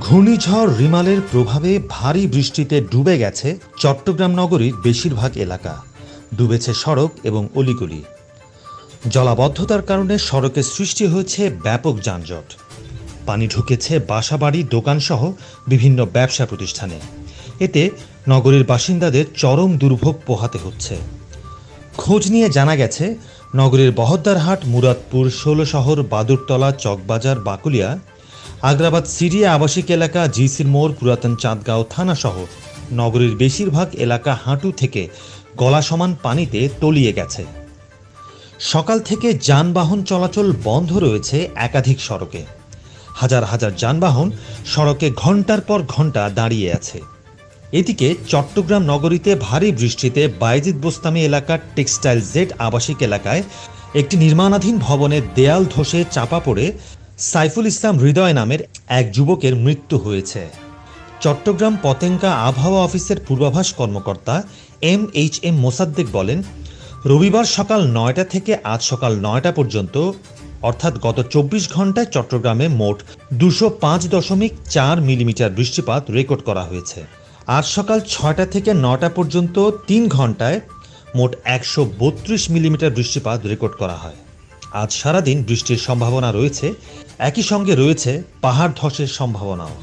ঘূর্ণিঝড় রিমালের প্রভাবে ভারী বৃষ্টিতে ডুবে গেছে চট্টগ্রাম নগরীর বেশিরভাগ এলাকা। ডুবেছে সড়ক এবং অলিগলি। জলাবদ্ধতার কারণে সড়কে সৃষ্টি হয়েছে ব্যাপক যানজট। পানি ঢুকেছে বাসাবাড়ি, দোকানসহ বিভিন্ন ব্যবসা প্রতিষ্ঠানে। এতে নগরীর বাসিন্দাদের চরম দুর্ভোগ পোহাতে হচ্ছে। খোঁজ নিয়ে জানা গেছে, নগরীর বহদ্দারহাট মুরাদপুর, ষোলশহর, বাদুরতলা, চকবাজার, বাকুলিয়া, আগ্রাবাদ সিরিয়া আবাসিক এলাকা, জিসির মোড়, পুরাতন চাঁদগাঁও থানাসহ নগরীর বেশিরভাগ এলাকা হাঁটু থেকে গলা সমান পানিতে তলিয়ে গেছে। সকাল থেকে যানবাহন চলাচল বন্ধ রয়েছে একাধিক সড়কে। হাজার হাজার যানবাহন সড়কে ঘণ্টার পর ঘণ্টা দাঁড়িয়ে আছে। এদিকে চট্টগ্রাম নগরীতে ভারী বৃষ্টিতে বাইজিদ বোস্তামি এলাকার টেক্সটাইল জেড আবাসিক এলাকায় একটি নির্মাণাধীন ভবনের দেয়াল ধসে চাপা পড়ে সাইফুল ইসলাম হৃদয় নামের এক যুবকের মৃত্যু হয়েছে। চট্টগ্রাম পতেঙ্কা আবহাওয়া অফিসের পূর্বাভাস কর্মকর্তা এম এইচ এম মোসাদ্দেক বলেন, রবিবার সকাল নয়টা থেকে আজ সকাল নয়টা পর্যন্ত, অর্থাৎ গত চব্বিশ ঘন্টায় চট্টগ্রামে মোট দুশো পাঁচ দশমিক চার মিলিমিটার বৃষ্টিপাত রেকর্ড করা হয়েছে। আজ সকাল ছয়টা থেকে নটা পর্যন্ত তিন ঘন্টায় মোট একশো বত্রিশ মিলিমিটার বৃষ্টিপাত রেকর্ড করা হয়। আজ সারাদিন বৃষ্টির সম্ভাবনা রয়েছে। একই সঙ্গে রয়েছে পাহাড় ধসের সম্ভাবনাও।